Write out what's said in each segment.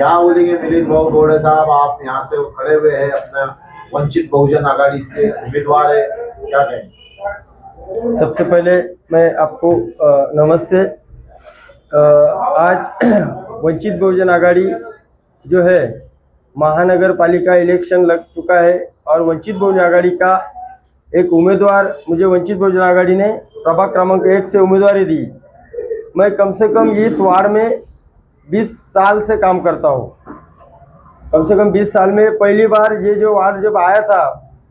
क्या बोलेंगे मिलिंद भाऊ बोड़े साहब, आप यहाँ से खड़े हुए हैं, अपना वंचित बहुजन आघाड़ी से उम्मीदवार है। क्या कहेंगे सबसे पहले मैं आपको नमस्ते। आज वंचित बहुजन आघाड़ी जो है महानगर पालिका इलेक्शन लग चुका है और वंचित बहुजन आघाड़ी का एक उम्मीदवार, मुझे वंचित बहुजन आघाड़ी ने प्रभाग क्रमांक एक से उम्मीदवारी दी। मैं कम से कम इस वार्ड में 20 साल से काम करता हूँ। कम से कम 20 साल में पहली बार ये जो वार्ड जब आया था,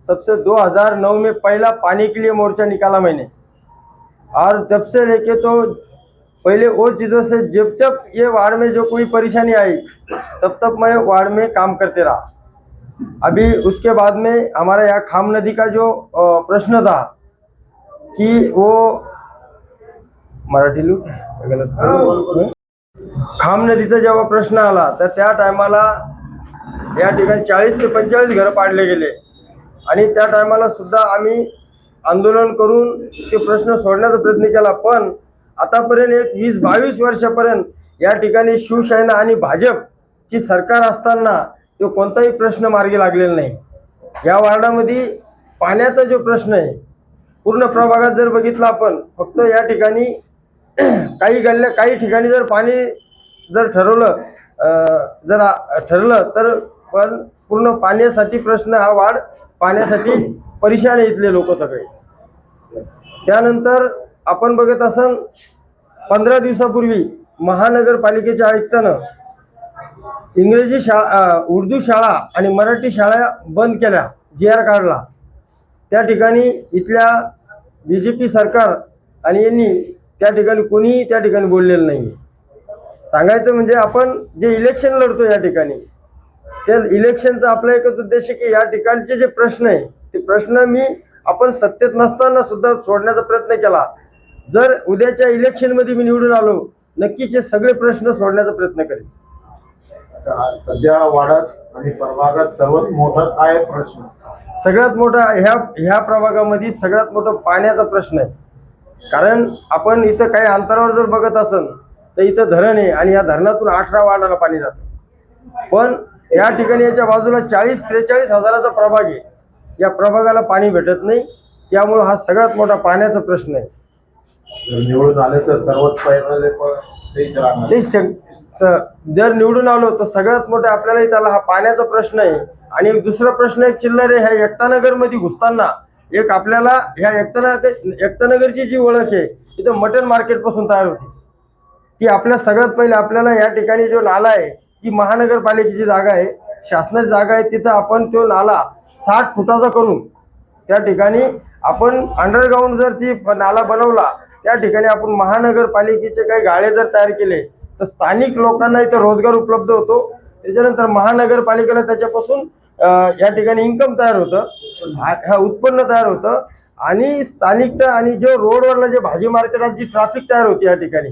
सबसे 2009 में पहला पानी के लिए मोर्चा निकाला मैंने। और जब से लेके तो पहले वो चीज़ों से जब जब ये वार्ड में जो कोई परेशानी आई, तब तक मैं वार्ड में काम करते रहा। अभी उसके बाद में हमारा यहाँ खाम नदी का जो प्रश्न था कि वो मराठी लोक गलत खाम नदीचा जेव्हा प्रश्न आला तर त्या टायमाला या ठिकाणी चाळीस ते पंचेचाळीस घरं पाडले गेले. आणि त्या टायमाला सुद्धा आम्ही आंदोलन करून ते प्रश्न सोडण्याचा प्रयत्न केला. पण आतापर्यंत एक वीस बावीस वर्षापर्यंत या ठिकाणी शिवसेना आणि भाजपची सरकार असताना तो कोणताही प्रश्न मार्गी लागलेला नाही. या वार्डामध्ये पाण्याचा जो प्रश्न आहे पूर्ण प्रभागात जर बघितला आपण फक्त या ठिकाणी काही गल्ल्या काही ठिकाणी जर पाणी जर ठरवलं जर ठरलं तर पण पूर्ण पाण्यासाठी प्रश्न हा वाढ पाण्यासाठी परेशान आहे इथले लोक सगळे. त्यानंतर आपण बघत असन पंधरा दिवसापूर्वी महानगरपालिकेच्या आयुक्तानं इंग्रजी शाळा उर्दू शाळा आणि मराठी शाळा बंद केल्या जी आर काढला. त्या ठिकाणी इथल्या बी जे पी सरकार आणि यांनी त्या ठिकाणी कोणीही त्या ठिकाणी बोललेलं नाही सांगायचं म्हणजे आपण जे इलेक्शन लढतो या ठिकाणी त्या इलेक्शनचा आपला एकच उद्देश आहे की या ठिकाणचे जे प्रश्न आहे ते प्रश्न मी आपण सत्तेत नसताना सुद्धा सोडण्याचा प्रयत्न केला. जर उद्याच्या इलेक्शनमध्ये मी निवडून आलो नक्कीच हे सगळे प्रश्न सोडण्याचा प्रयत्न करेन. सध्या वाड्यात आणि प्रभागात सर्वात मोठा काय प्रश्न? सगळ्यात मोठा ह्या ह्या प्रभागामध्ये सगळ्यात मोठा पाण्याचा प्रश्न आहे. कारण आपण इथं काही अंतरावर जर बघत असेल तर इथं धरण आहे आणि या धरणातून अठरा वार्डाला पाणी जातं. पण या ठिकाणी याच्या बाजूला चाळीस त्रेचाळीस हजाराचा प्रभाग आहे. या प्रभागाला पाणी भेटत नाही. त्यामुळं हा सगळ्यात मोठा पाण्याचा प्रश्न आहे. निवडून आले तर सर्वात पहिले पण तेच राहणार. ते शं- स- जर निवडून आलो तर सगळ्यात मोठा आपल्याला त्याला हा पाण्याचा प्रश्न आहे. आणि दुसरा प्रश्न एक चिल्लर आहे ह्या एकतानगरमध्ये घुसताना एक आपल्याला ह्या एकतानगर एकतानगरची जी ओळख आहे इथं मटन मार्केटपासून तयार होती. की आपल्या सगळ्यात पहिले आपल्याला या ठिकाणी जो नाला आहे ती महानगरपालिकेची जागा आहे शासनाची जागा आहे तिथं आपण तो नाला साठ फुटाचा करून त्या ठिकाणी आपण अंडरग्राऊंड जर ती नाला बनवला त्या ठिकाणी आपण महानगरपालिकेचे काही गाळे जर तयार केले तर स्थानिक लोकांना इथं रोजगार उपलब्ध होतो. त्याच्यानंतर महानगरपालिकेला त्याच्यापासून या ठिकाणी इन्कम तयार होतं. हा हा उत्पन्न तयार होतं. आणि स्थानिकता आणि जो रोडवरला जे भाजी मार्केटात जी ट्रॅफिक तयार होती या ठिकाणी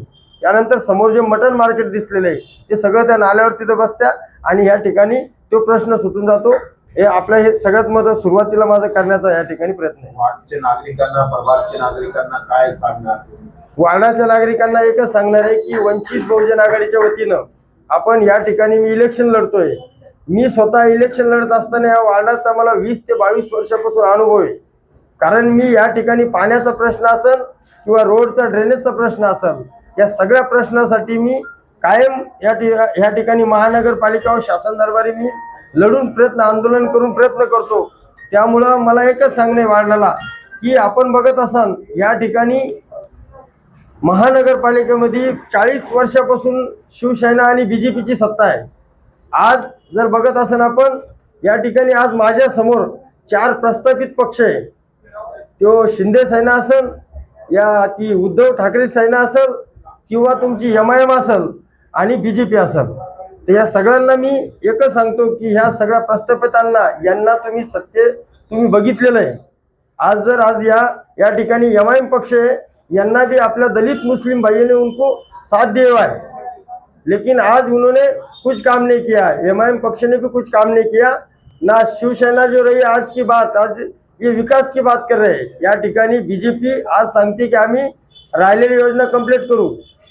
त्यानंतर समोर जे मटन मार्केट दिसलेलं आहे ते सगळं त्या नाल्यावर तिथं बसत्या आणि या ठिकाणी तो प्रश्न सुटून जातो. हे आपलं हे सगळ्यात मोठं सुरुवातीला माझं करण्याचा या ठिकाणी प्रयत्न आहे. वार्डच्या नागरिकांना प्रभागच्या नागरिकांना काय सांगणार तुम्ही? वार्डाच्या नागरिकांना एकच सांगणार आहे की वंचित बहुजन आघाडीच्या वतीनं आपण या ठिकाणी मी इलेक्शन लढतोय. मी स्वतः इलेक्शन लढत असताना या वार्डाचा मला वीस ते बावीस वर्षापासून अनुभव आहे. कारण मी या ठिकाणी पाण्याचा प्रश्न असेल किंवा रोडचा ड्रेनेजचा प्रश्न असेल या सगळ्या प्रश्नासाठी मी कायम या ठिका या ठिकाणी महानगरपालिका व शासन दरबारी मी लढून प्रयत्न आंदोलन करून प्रयत्न करतो. त्यामुळं मला एकच सांगणे वाढलेला की आपण बघत असाल या ठिकाणी महानगरपालिकेमध्ये चाळीस वर्षापासून शिवसेना आणि बीजेपीची सत्ता आहे. आज जर बघत असेल आपण या ठिकाणी आज माझ्यासमोर चार प्रस्थापित पक्ष आहे. तो शिंदे सेना असेल या ती उद्धव ठाकरे सेना असेल किंवा तुमची एम आय एम असेल आणि बी जे पी असेल तर या सगळ्यांना मी एकच सांगतो की ह्या सगळ्या प्रस्थापितांना यांना तुम्ही सत्य तुम्ही बघितलेलं आहे. आज जर आज या या ठिकाणी एम आय एम पक्ष आहे यांना भी आपल्या दलित मुस्लिम भाइयों ने उनको साथ दिया है लेकिन आज उन्होंने कुछ काम नहीं किया एम आई एम पक्ष ने भी कुछ काम नहीं किया. ना शिवसेना जो रही आज की बात आज ये विकास की बात कर रहे हैं. या ठिकाणी बीजेपी आज सांगते की आम्ही राहिलेली योजना कंप्लीट करू.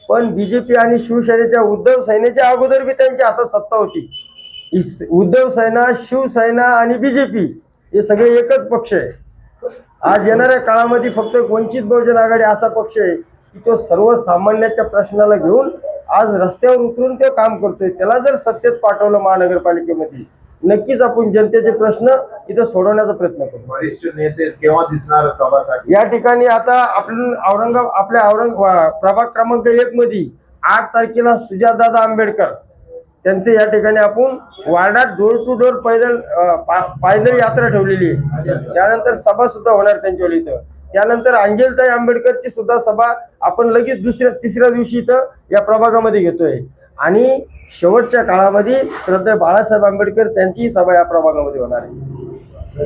पण बीजेपी आणि शिवसेनेच्या उद्धव सेनेच्या अगोदर बी त्यांच्या हातात सत्ता होती. उद्धव सेना शिवसेना आणि बीजेपी हे सगळे एकच पक्ष आहे. आज येणाऱ्या काळामध्ये फक्त वंचित बहुजन आघाडी असा पक्ष आहे की तो सर्वसामान्याच्या प्रश्नाला घेऊन आज रस्त्यावर उतरून तो काम करतोय. त्याला जर सत्तेत पाठवलं महानगरपालिकेमध्ये नक्कीच आपण जनतेचे प्रश्न इथं सोडवण्याचा प्रयत्न करू. वरिष्ठ नेते केव्हा दिसणार सभासाठी या ठिकाणी आता आपण औरंगाबाद आपल्या औरंग प्रभाग क्रमांक एक मध्ये आठ तारखेला सुजातदादा आंबेडकर. त्यांचे या ठिकाणी आपण वार्डात डोर टू डोर पैदल अं, पा- पायदळ यात्रा ठेवलेली आहे. त्यानंतर सभा सुद्धा होणार त्यांच्या इथं. त्यानंतर अंजलताई आंबेडकरची सुद्धा सभा आपण लगेच दुसऱ्या तिसऱ्या दिवशी इथं या प्रभागामध्ये घेतोय. आणि शेवटच्या काळामध्ये श्रद्धेय बाळासाहेब आंबेडकर त्यांचीही सभा या प्रभागामध्ये होणार आहे.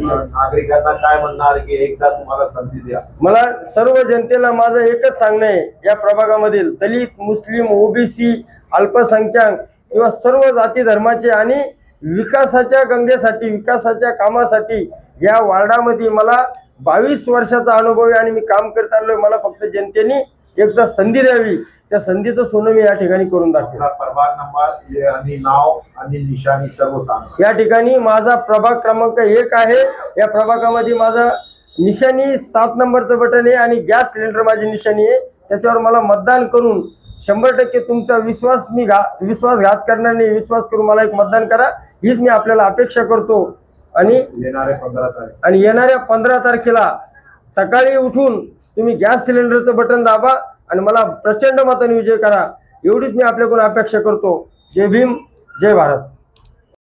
नागरिकांना काय म्हणणार की एकदा तुम्हाला संधी द्या? मला सर्व जनतेला माझं एकच सांगणं आहे या प्रभागामधील दलित मुस्लिम ओबीसी अल्पसंख्याक किंवा सर्व जाती धर्माचे आणि विकासाच्या गंगेसाठी विकासाच्या कामासाठी या वार्डामध्ये मला बावीस वर्षाचा अनुभव आहे आणि मी काम करत आलोय. मला फक्त जनतेने एकदा संधी द्यावी त्या संधीचं सोनं मी या ठिकाणी करून आपला प्रभाग नंबर आणि नाव आणि निशाणी सर्व सांगा. या ठिकाणी माझा प्रभाग क्रमांक एक आहे. या प्रभागामध्ये माझा निशाणी सात नंबरचं बटन आहे आणि गॅस सिलेंडर माझी निशाणी आहे. त्याच्यावर मला मतदान करून शंभर टक्के तुमचा विश्वास मी घा विश्वासघात करणार नाही. विश्वास करून मला एक मतदान करा. हीच मी आपल्याला अपेक्षा करतो. आणि येणारे पंधरा तारीख. आणि येणाऱ्या पंधरा तारखेला सकाळी उठून तुम्ही गॅस सिलेंडरचं बटन दाबा आणि मला प्रचंड मताने विजय करा. एवढीच मी आपल्याकडून अपेक्षा करतो. जय भीम जय भारत.